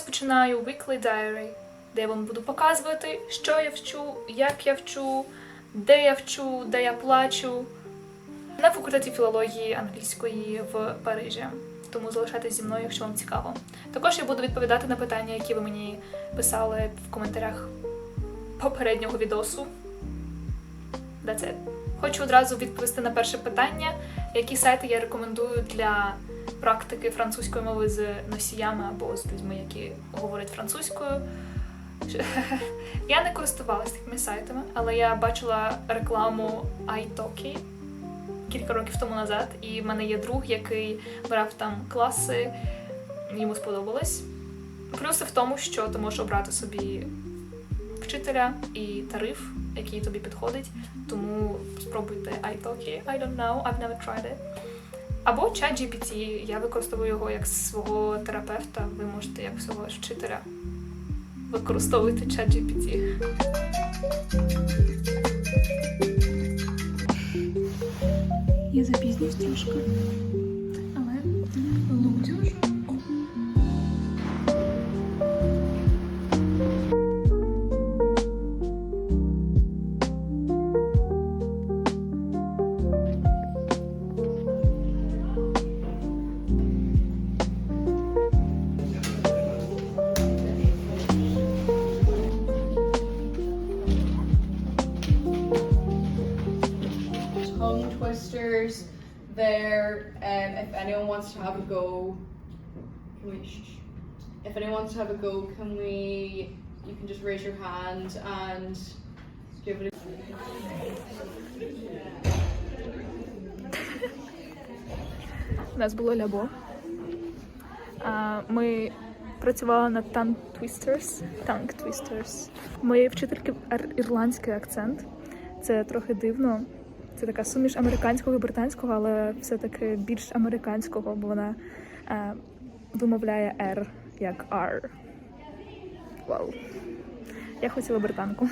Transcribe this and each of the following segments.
розпочинаю Weekly Diary, де я вам буду показувати, що я вчу, як я вчу, де я вчу, де я плачу. На факультеті філології англійської в Парижі. Тому залишайтесь зі мною, якщо вам цікаво. Також я буду відповідати на питання, які ви мені писали в коментарях попереднього відосу. That's it. Хочу одразу відповісти на перше питання, які сайти я рекомендую для практики французької мови з носіями або з людьми, які говорять французькою. Я не користувалася такими сайтами, але я бачила рекламу iTalki кілька років тому назад, і в мене є друг, який брав там класи, йому сподобалось. Плюси в тому, що ти можеш обрати собі вчителя і тариф, який тобі підходить. Тому спробуйте iTalki. I don't know, I've never tried it. Або ChatGPT. Я використовую його як свого терапевта. Ви можете як свого вчителя використовувати ChatGPT. Я запізнюсь трошки, wants to have a go, can we? Shh. If anyone wants to have a go, can we? You can just raise your hand and give it. A, нас було лябо. Ми працювали над tongue twisters. Tongue twisters. Моєї вчительки ірландський акцент. Це трохи дивно. Це така суміш американського і британського, але все-таки більш американського, бо вона е, вимовляє R як R. Вау. Я хотіла британку.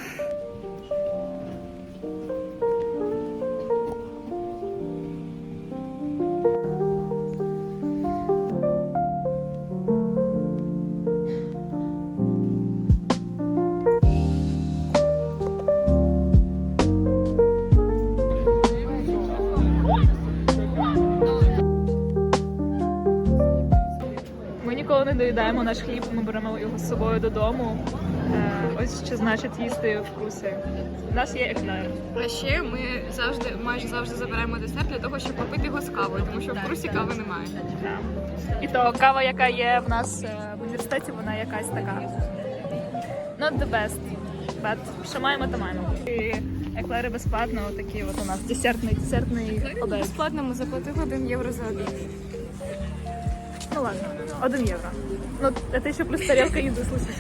Доїдаємо наш хліб, ми беремо його з собою додому. Е, Ось що значить їсти в курсі. У нас є еклер. А ще ми завжди майже завжди забираємо десерт для того, щоб попити його з кавою, тому що в курсі кави немає. І то кава, яка є в нас е, в університеті, вона якась така. Not the best, but що маємо, то маємо. І еклери безплатно, такі от у нас десертний, десертний обед. Безплатно ми заплатили 1 євро за обід. Ну ладно, один євро. Ну, это еще плюс тарелка еды, слушай.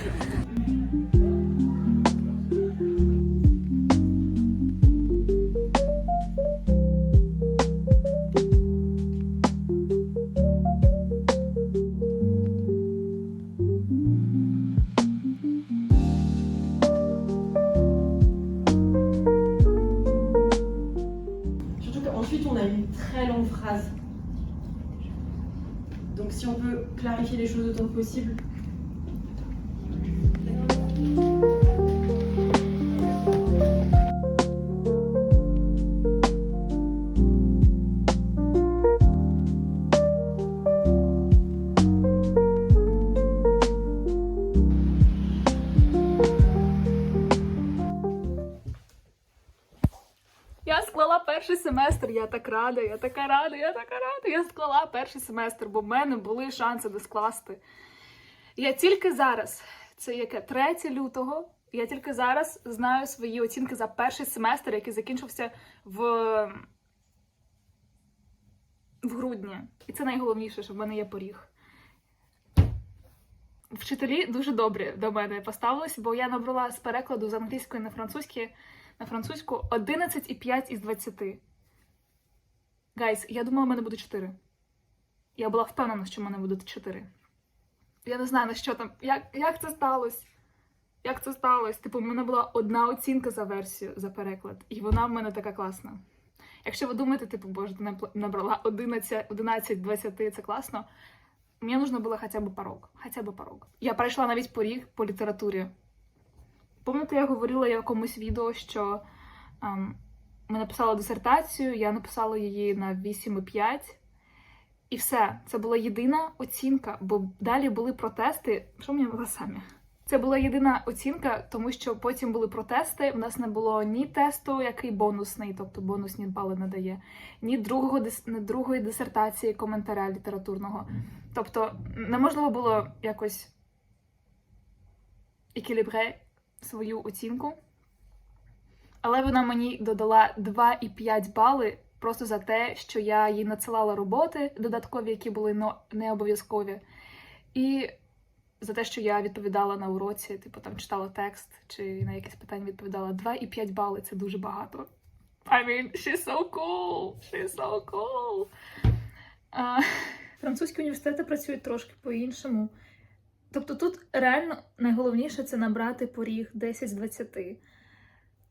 Donc, si on peut clarifier les choses autant que possible. Я склала перший семестр, я так рада, я така рада, я така рада. Я склала перший семестр, бо в мене були шанси не скласти. Я тільки зараз, це яке 3 лютого, я тільки зараз знаю свої оцінки за перший семестр, який закінчився в, в грудні. І це найголовніше, що в мене є поріг. Вчителі дуже добрі до мене поставились, бо я набрала з перекладу з англійської на французьке на французьку 11,5 із 20. Гайс, я думала, в мене буде 4. Я була впевнена, що в мене буде 4. Я не знаю, на що там. Як, як це сталося? Як це сталося? Типу, в мене була одна оцінка за версію за переклад, і вона в мене така класна. Якщо ви думаєте, типу, боже, ти набрала 11, 11 20, це класно. Мені нужно було хоча б порог. Хоча б порог. Я пройшла навіть поріг по літературі. Пам'ятаєте, я говорила в якомусь відео, що ем, ми написали дисертацію, я написала її на 8,5. І все, це була єдина оцінка, бо далі були протести. Що мені волосами? Це була єдина оцінка, тому що потім були протести. У нас не було ні тесту, який бонусний, тобто бонусні бали надає, ні другого ні другої дисертації коментаря літературного. Тобто неможливо було якось екілібре свою оцінку. Але вона мені додала 2,5 бали просто за те, що я їй надсилала роботи додаткові, які були не обов'язкові. І за те, що я відповідала на уроці, типу там читала текст чи на якесь питання відповідала 2,5 бали це дуже багато. I mean, she's so cool! She's so cool! А, французькі університети працюють трошки по-іншому. Тобто тут реально найголовніше це набрати поріг 10 з 20.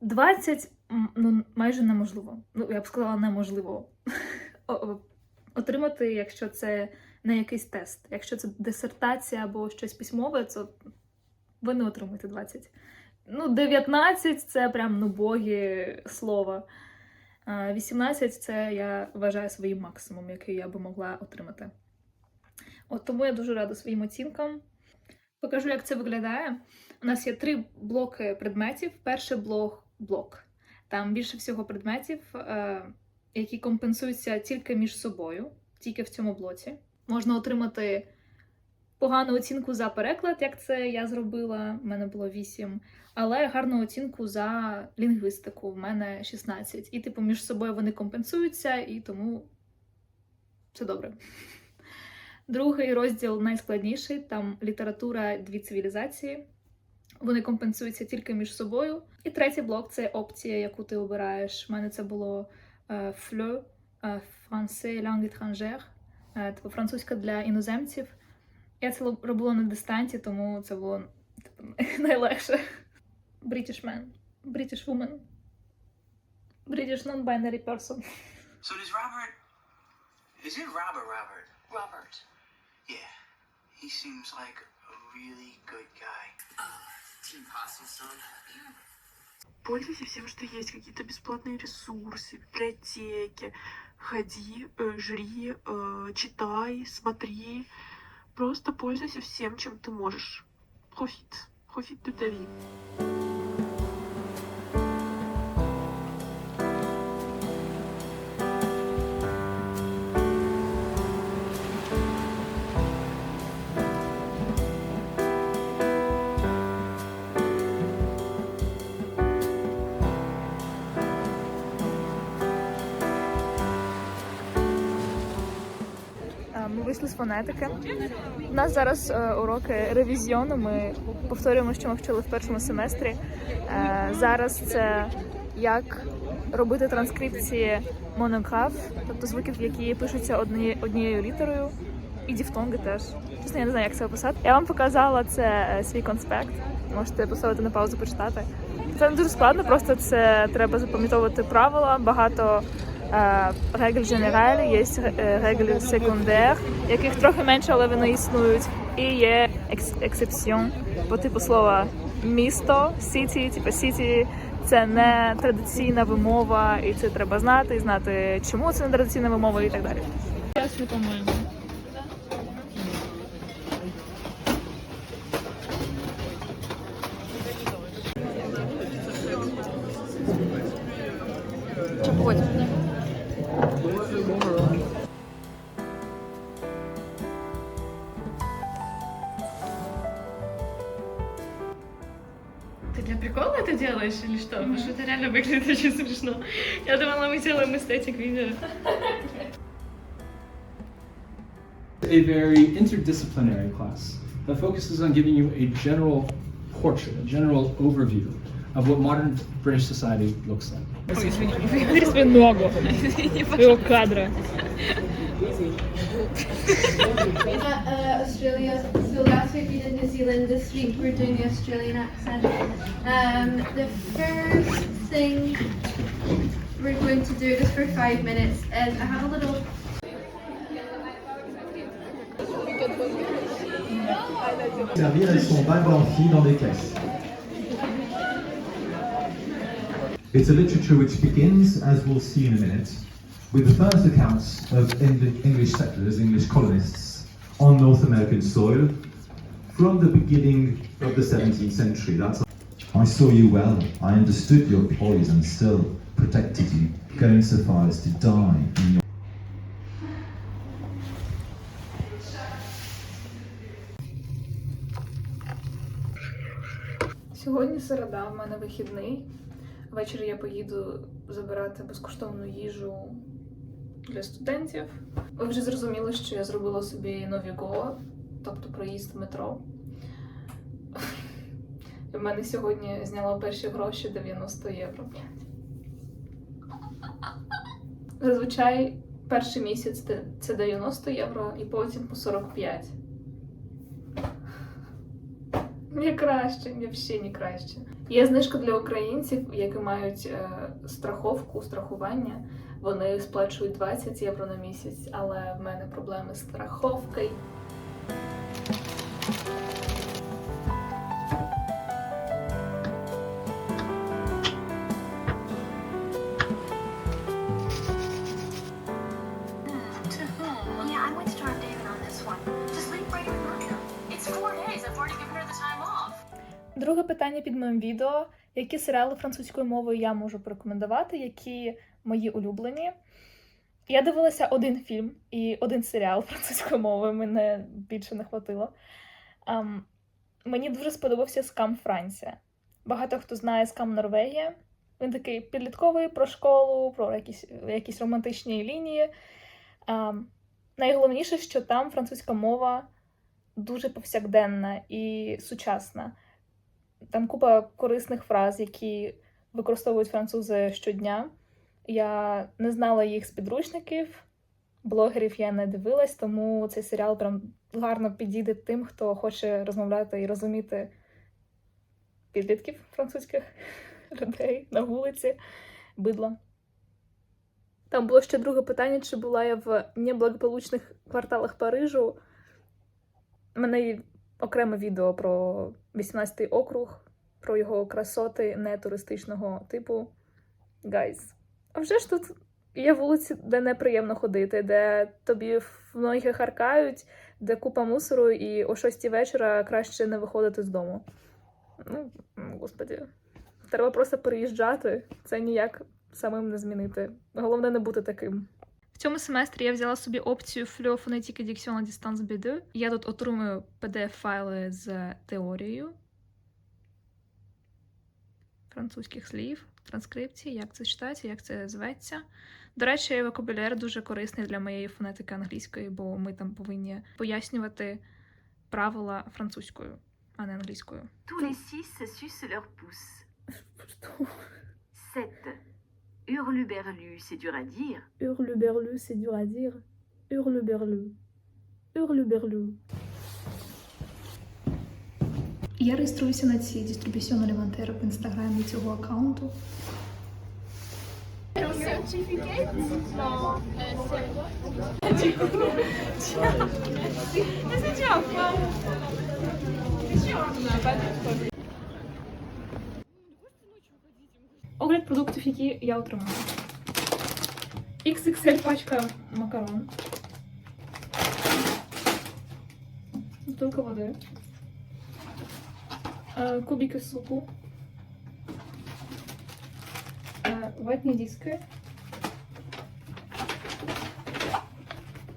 20 ну, майже неможливо. Ну, я б сказала, неможливо. Отримати, якщо це не якийсь тест. Якщо це дисертація або щось письмове, то ви не отримаєте 20. Ну, 19 це прям ну, боги слова. 18 це я вважаю своїм максимум, який я би могла отримати. От тому я дуже рада своїм оцінкам. Покажу, як це виглядає. У нас є три блоки предметів. Перший блок блок. Там більше всього предметів, е, які компенсуються тільки між собою, тільки в цьому блоці. Можна отримати погану оцінку за переклад, як це я зробила. У мене було 8, але гарну оцінку за лінгвістику. В мене 16. І, типу, між собою вони компенсуються, і тому все добре. Другий розділ найскладніший там література дві цивілізації. Вони компенсуються тільки між собою. І третій блок це опція, яку ти обираєш. У мене це було е, FLE, е, Français langue étrangère, е, типу французька для іноземців. Я це робила на дистанції, тому це було типу, найлегше. British man, British woman, British non-binary person. So does Robert. Is it Robert Robert? Robert. Yeah. He seems like a really good guy. Team Paselstone. Пользуйся всем, что есть, какие-то бесплатные ресурсы, библиотеки. Ходи, э, жри, э, читай, смотри. Просто пользуйся всем, чем ты можешь. Profite. Profite de ta vie. Вийшли з фонетики. У нас зараз е, уроки ревізіону. Ми повторюємо, що ми вчили в першому семестрі. Е, Зараз це як робити транскрипції монограф, тобто звуків, які пишуться одні, однією літерою, і діфтонги теж. Чесно, я не знаю, як це описати. Я вам показала це е, свій конспект. Можете поставити на паузу, почитати. Це не дуже складно, просто це треба запам'ятовувати правила. Багато регель генераль, є е, регель секундер, яких трохи менше, але вони існують. І є екс- ексепсіон по типу слова місто, сіті, типу сіті. Це не традиційна вимова, і це треба знати, і знати, чому це не традиційна вимова і так далі. По-моєму. реально выглядит очень смешно. Я думала, мы делаем эстетик видео. a very interdisciplinary class that focuses on giving you a general portrait, a general overview of what modern British society looks like. Вирізь ногу свого кадра. Uh, uh, Australia. So last week we did New Zealand. This week we're doing the Australian accent. Um, the first thing we're going to do just for five minutes is I have a little Servir, elles sont amphi dans des caisses. It's a literature which begins, as we'll see in a minute, with the first accounts of Eng- English settlers, English colonists on North American soil from the beginning of the 17th century. That's I saw you well. I understood your poise and still protected you, going so far as to die in your Сьогодні середа, в мене вихідний. Ввечері я поїду забирати безкоштовну їжу для студентів. Ви вже зрозуміли, що я зробила собі нові го, тобто проїзд в метро. В мене сьогодні зняла перші гроші 90 євро. Зазвичай перший місяць це 90 євро і потім по 45. Не краще, не взагалі не краще. Є знижка для українців, які мають е, страховку, страхування. Вони сплачують 20 євро на місяць, але в мене проблеми з страховкою. Друге питання під моїм відео: які серіали французькою мовою я можу порекомендувати, які мої улюблені. Я дивилася один фільм і один серіал французькою мовою, мене більше не хватило. Ам, мені дуже сподобався Скам Франція. Багато хто знає Скам Норвегія. Він такий підлітковий про школу, про якісь, якісь романтичні лінії. Ам, найголовніше, що там французька мова дуже повсякденна і сучасна. Там купа корисних фраз, які використовують французи щодня. Я не знала їх з підручників, блогерів я не дивилась, тому цей серіал прям гарно підійде тим, хто хоче розмовляти і розуміти підлітків французьких людей на вулиці, бидло. Там було ще друге питання, чи була я в неблагополучних кварталах Парижу. У мене є окреме відео про 18-й округ, про його красоти не туристичного типу. Гайз. А вже ж тут є вулиці, де неприємно ходити, де тобі в ноги харкають, де купа мусору, і о 6 вечора краще не виходити з дому. Ну, господі, треба просто переїжджати. Це ніяк самим не змінити. Головне не бути таким. В цьому семестрі я взяла собі опцію Addiction à Distance B2. Я тут отримую PDF-файли з теорією французьких слів, транскрипції, як це читається, як це зветься. До речі, вокабуляр дуже корисний для моєї фонетики англійської, бо ми там повинні пояснювати правила французькою, а не англійською. Tous les six sucent leur pouce. Sept. Hurluberlu, c'est dur à dire. Hurluberlu, c'est dur à dire. Hurluberlu. Hurluberlu. Я реєструюся на ці дистриб'юсіон елементери в інстаграмі цього аккаунту. Огляд продуктів, які я отримала. XXL пачка макарон. Бутылка води. Е, Кубики супу. Е, Ватні диски.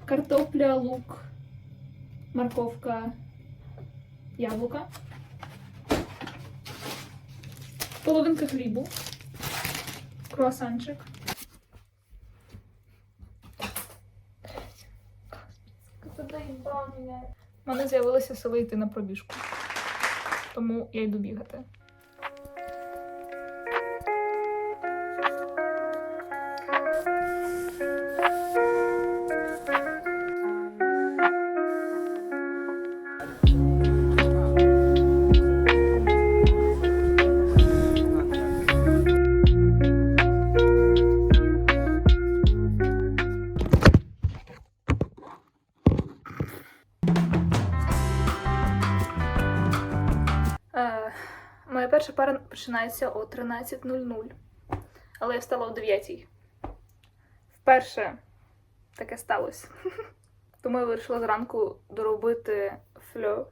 Картопля, лук, морковка, яблука. Половинка хлібу. Круасанчик. У мене з'явилися сили йти на пробіжку. Тому я йду бігати. Моя перша пара починається о 13.00, але я встала о 9.00. Вперше таке сталося. Тому я вирішила зранку доробити фльо,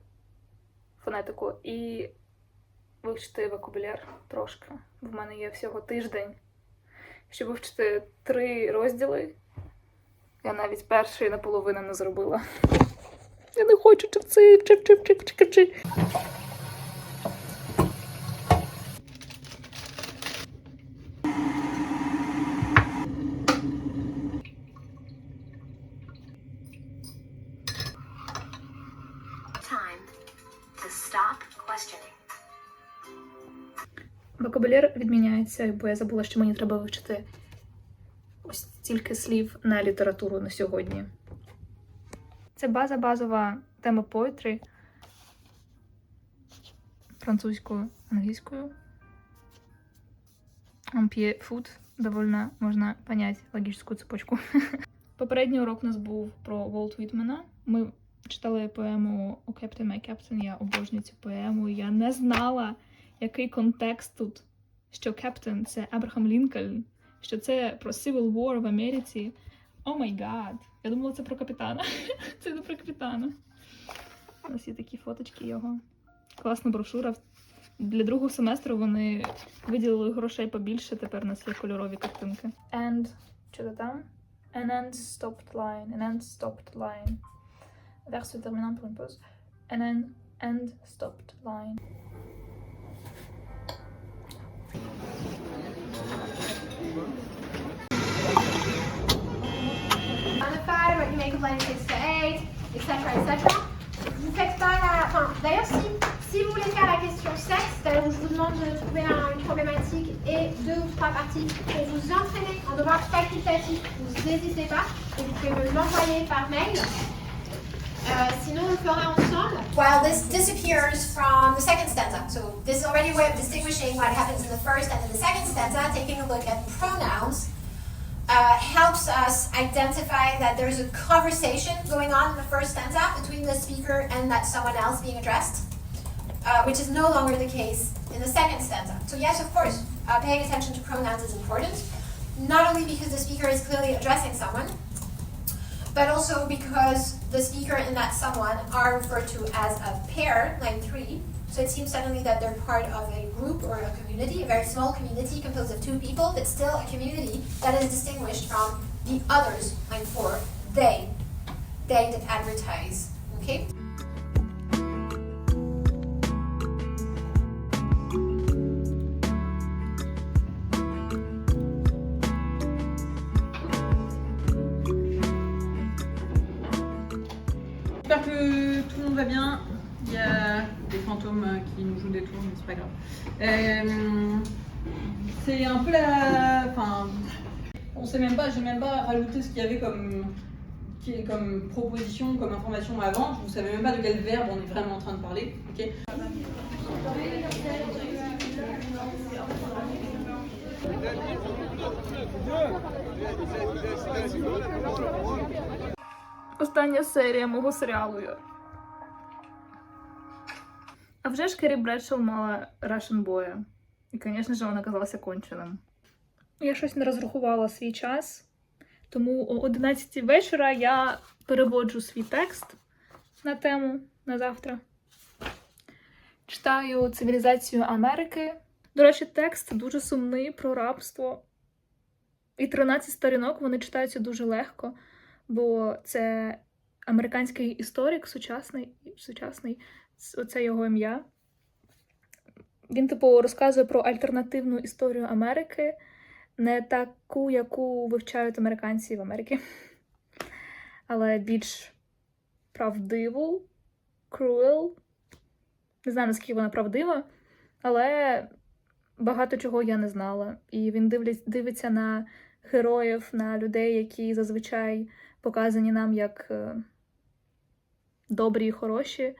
фонетику, і вивчити вокабуляр трошки. В мене є всього тиждень, щоб вивчити три розділи. Я навіть перший наполовину не зробила. Я не хочу чипці, чип чип чип Вокабуляр відміняється, бо я забула, що мені треба вивчити ось стільки слів на літературу на сьогодні. Це база базова тема поетрі французькою, англійською. Амп'є фуд довольно можна понять логічну цепочку. Попередній урок у нас був про Волт Вітмена. Ми читали поему «О Captain, My Captain». Я обожнюю цю поему. Я не знала, який контекст тут, що Кептен це Абрахам Лінкольн, що це про Civil War в Америці. О май гад! Я думала, це про капітана. Це не про капітана. У нас є такі фоточки його. Класна брошура. Для другого семестру вони виділили грошей побільше, тепер у нас є кольорові картинки. And, що це там? An end stopped line. An end stopped line. Vers terminant pour une pause. An end stopped line. 6 to 8, etc. etc. Vous faites pas la. Enfin, d'ailleurs, si, si vous voulez faire la question 7, c'est-à-dire où je vous demande de trouver un- une problématique et deux ou trois parties pour vous entraîner en devoir facultatif, vous n'hésitez pas et vous pouvez me l'envoyer par mail. Euh, sinon, on le fera ensemble. While this disappears from the second stanza, so this is already a way of distinguishing what happens in the first and in the second stanza, taking a look at pronouns uh, helps us identify that there's a conversation going on in the first stanza between the speaker and that someone else being addressed, uh, which is no longer the case in the second stanza. So yes, of course, uh, paying attention to pronouns is important, not only because the speaker is clearly addressing someone, but also because the speaker and that someone are referred to as a pair, line three. So it seems suddenly that they're part of a group or a community, a very small community composed of two people, but still a community that is distinguished from the others, line four, they, they that advertise. Okay? qui nous jouent des tours, mais c'est pas grave. Euh, c'est un peu la. Enfin. On sait même pas, j'ai même pas rajouté ce qu'il y avait comme, qui est comme proposition, comme information avant. Vous savez même pas de quel verbe on est vraiment en train de parler. ok Остання серія мого серіалу. А вже ж Керрі Бредшоу мала Russian Boy. І, звісно ж, вона казалася конченим. Я щось не розрахувала свій час, тому о 11 вечора я переводжу свій текст на тему на завтра. Читаю цивілізацію Америки. До речі, текст дуже сумний про рабство. І 13 сторінок вони читаються дуже легко бо це американський історик, сучасний, сучасний, оце його ім'я. Він, типу, розказує про альтернативну історію Америки, не таку, яку вивчають американці в Америці, але більш правдиву, cruel. Не знаю, наскільки вона правдива, але багато чого я не знала. І він дивиться на героїв, на людей, які зазвичай показані нам як е, добрі і хороші.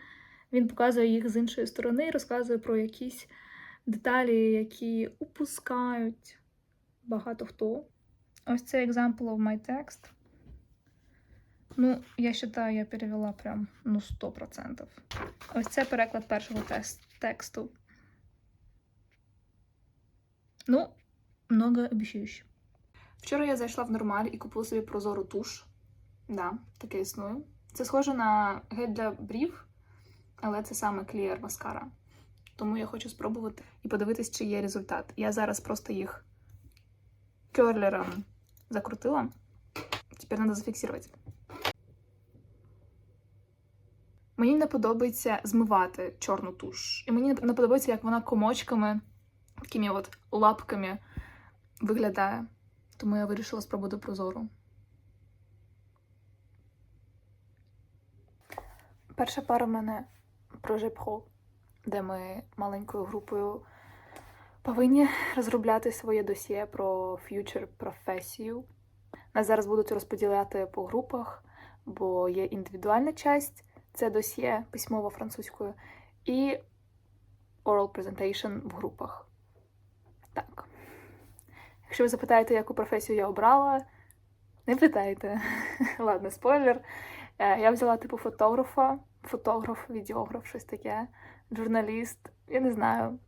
Він показує їх з іншої сторони і розказує про якісь деталі, які упускають багато хто. Ось це example of my text. Ну, я вважаю, я перевела прям ну 100%. Ось це переклад першого тексту. Ну, многообіцяюще. Вчора я зайшла в нормаль і купила собі прозору туш. Да, таке існує. Це схоже на гель для брів, але це саме клієр маскара. Тому я хочу спробувати і подивитись, чи є результат. Я зараз просто їх керлером закрутила. Тепер треба зафіксувати. Мені не подобається змивати чорну туш. І мені не подобається, як вона комочками, такими от лапками виглядає. Тому я вирішила спробувати прозору. Перша пара в мене про Жепхо, де ми маленькою групою повинні розробляти своє досьє про ф'ючер професію. Нас зараз будуть розподіляти по групах, бо є індивідуальна часть, це досьє письмово французькою, і oral presentation в групах. Так. Якщо ви запитаєте, яку професію я обрала, не питайте. Ладно, спойлер. Е, Я взяла типу фотографа, фотограф, відеограф, щось таке, журналіст. Я не знаю.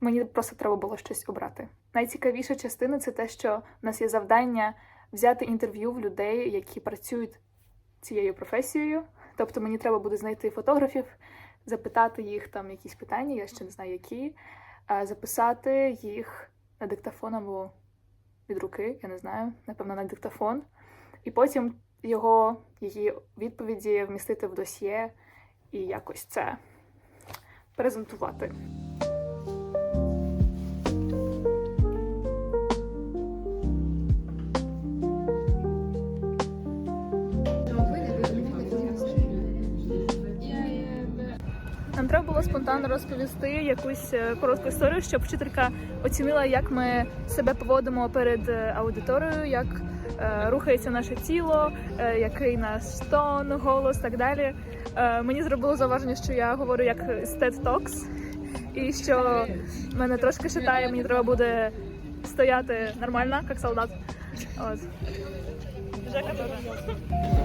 Мені просто треба було щось обрати. Найцікавіша частина це те, що в нас є завдання взяти інтерв'ю в людей, які працюють цією професією. Тобто мені треба буде знайти фотографів, запитати їх там якісь питання, я ще не знаю які, записати їх на диктофон або від руки, я не знаю, напевно, на диктофон. І потім його, її відповіді вмістити в досьє і якось це презентувати. Нам треба було спонтанно розповісти якусь е, коротку історію, щоб вчителька оцінила, як ми себе поводимо перед е, аудиторією, як рухається наше тіло, е, який наш тон, голос, так далі. Е, мені зробило зауваження, що я говорю як з TED Talks, і що мене трошки шатає, мені треба буде стояти нормально, як солдат. От. Жека теж.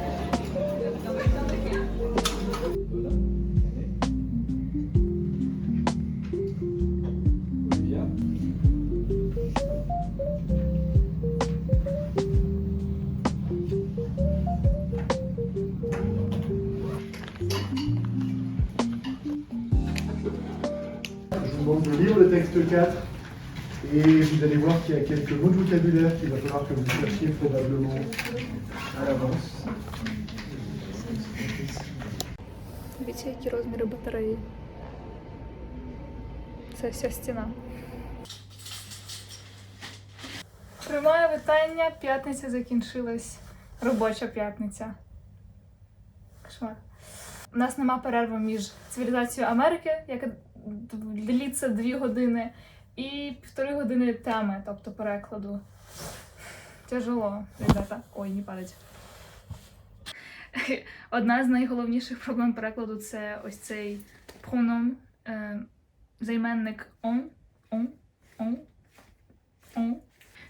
Lire le texte 4 et vous allez voir qu'il y a quelques mots de vocabulaire qu'il va falloir que vous cherchiez probablement à l'avance. Дивіться, які розміри батареї. Це вся стіна. Приймаю вітання. П'ятниця закінчилась. Робоча п'ятниця. Кошмар. У нас нема перерви між цивілізацією Америки, яка длиться дві години, і півтори години теми, тобто перекладу. Тяжело, ребята. Ой, не падать. Одна з найголовніших проблем перекладу це ось цей проном, е, займенник on, on, on, on.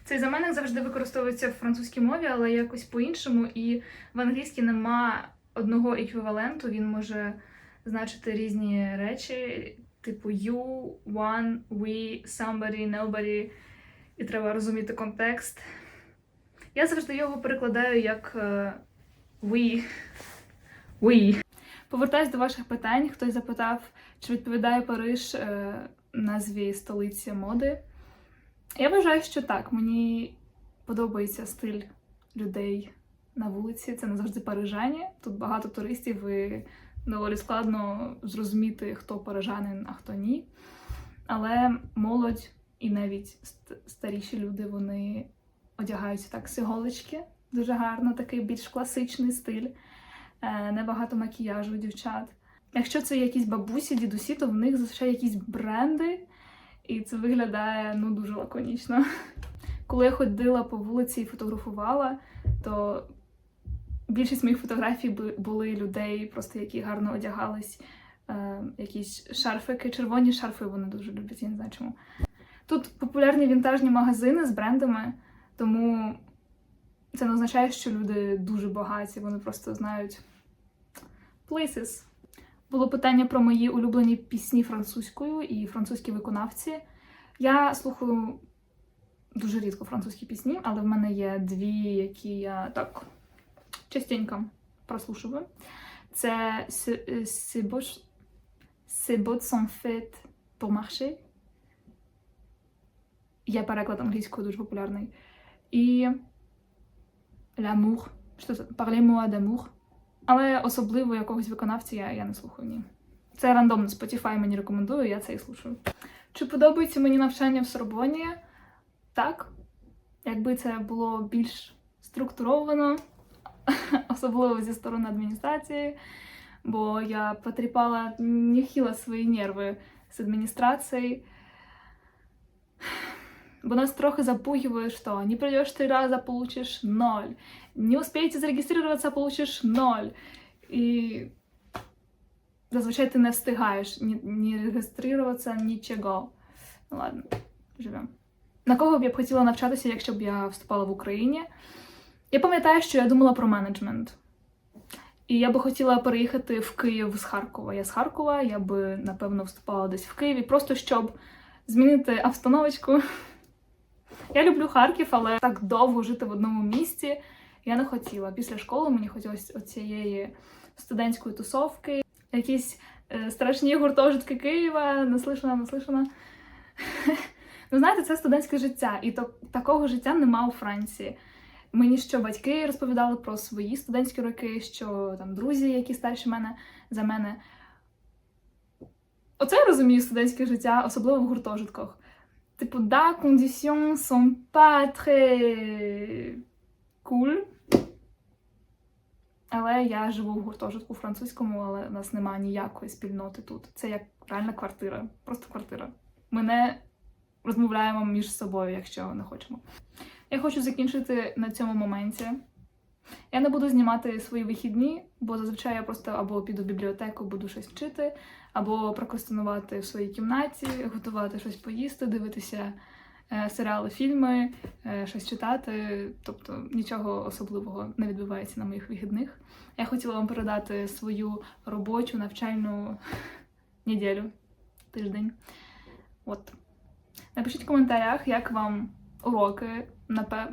Цей займенник завжди використовується в французькій мові, але якось по-іншому, і в англійській нема одного еквіваленту, він може значити різні речі, типу you, one, we, somebody, nobody, і треба розуміти контекст. Я завжди його перекладаю як е, we. We. Повертаюсь до ваших питань. Хтось запитав, чи відповідає Париж е, назві столиці моди. Я вважаю, що так. Мені подобається стиль людей на вулиці. Це не завжди парижані. Тут багато туристів і доволі складно зрозуміти, хто парижанин, а хто ні. Але молодь і навіть старіші люди вони одягаються так з іголочки. Дуже гарно, такий більш класичний стиль. Е, Небагато макіяжу дівчат. Якщо це якісь бабусі, дідусі, то в них зазвичай якісь бренди, і це виглядає ну дуже лаконічно. Коли я ходила по вулиці і фотографувала, то більшість моїх фотографій були людей, просто які гарно одягались, е, якісь шарфики, червоні шарфи вони дуже люблять, я не знаю чому. Тут популярні вінтажні магазини з брендами, тому це не означає, що люди дуже багаті, вони просто знають places. Було питання про мої улюблені пісні французькою і французькі виконавці. Я слухаю дуже рідко французькі пісні, але в мене є дві, які я так частенько прослушую. Це C'est beau C'est beau de son pour marcher. Переклад англійською дуже популярний. І L'amour. Що це? Parlez-moi d'amour. Але особливо якогось виконавця я, я не слухаю, ні. Це рандомно, Spotify мені рекомендує, я це і слушаю. Чи подобається мені навчання в Сорбоні? Так. Якби це було більш структуровано, особливо зі сторони адміністрації, бо я потріпала нехило свої нерви з адміністрацією. Бо нас трохи запугивают, что не придешь три раза, получишь ноль. Не успеете зарегистрироваться, получишь ноль. І зазвичай ти не встигаєш ні, ні реєструватися, нічого. Ну ладно, живемо. На кого б я б хотіла навчатися, якщо б я вступала в Україні? Я пам'ятаю, що я думала про менеджмент. І я би хотіла переїхати в Київ з Харкова. Я з Харкова, я би, напевно, вступала десь в Києві, просто щоб змінити обстановочку. Я люблю Харків, але так довго жити в одному місці я не хотіла. Після школи мені хотілося оцієї студентської тусовки, якісь е, страшні гуртожитки Києва, наслишана, наслишана. Ну, знаєте, це студентське життя, і такого життя нема у Франції. Мені що батьки розповідали про свої студентські роки, що там друзі, які старші мене за мене. Оце я розумію студентське життя, особливо в гуртожитках. Типу, да, conditions sont pas très cool. Але я живу в гуртожитку французькому, але в нас немає ніякої спільноти тут. Це як реальна квартира. Просто квартира. Ми не розмовляємо між собою, якщо не хочемо. Я хочу закінчити на цьому моменті. Я не буду знімати свої вихідні, бо зазвичай я просто або піду в бібліотеку, буду щось вчити, або прокрастинувати в своїй кімнаті, готувати щось поїсти, дивитися е, серіали, фільми, е, щось читати. Тобто нічого особливого не відбувається на моїх вихідних. Я хотіла вам передати свою робочу навчальну неділю, тиждень. От. Напишіть в коментарях, як вам уроки.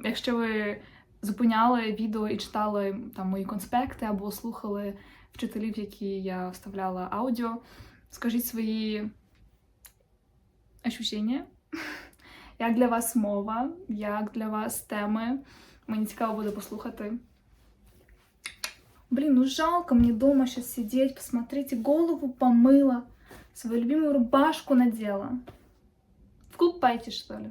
Якщо ви зупиняли відео і читали там мої конспекти або слухали вчителів, які я вставляла аудіо, скажіть свої ощущення. Як для вас мова, як для вас теми. Мені цікаво буде послухати. Блин, ну жалко мне дома сейчас сидеть. Посмотрите, голову помыла. Свою любимую рубашку надела. В клуб пойти, что ли?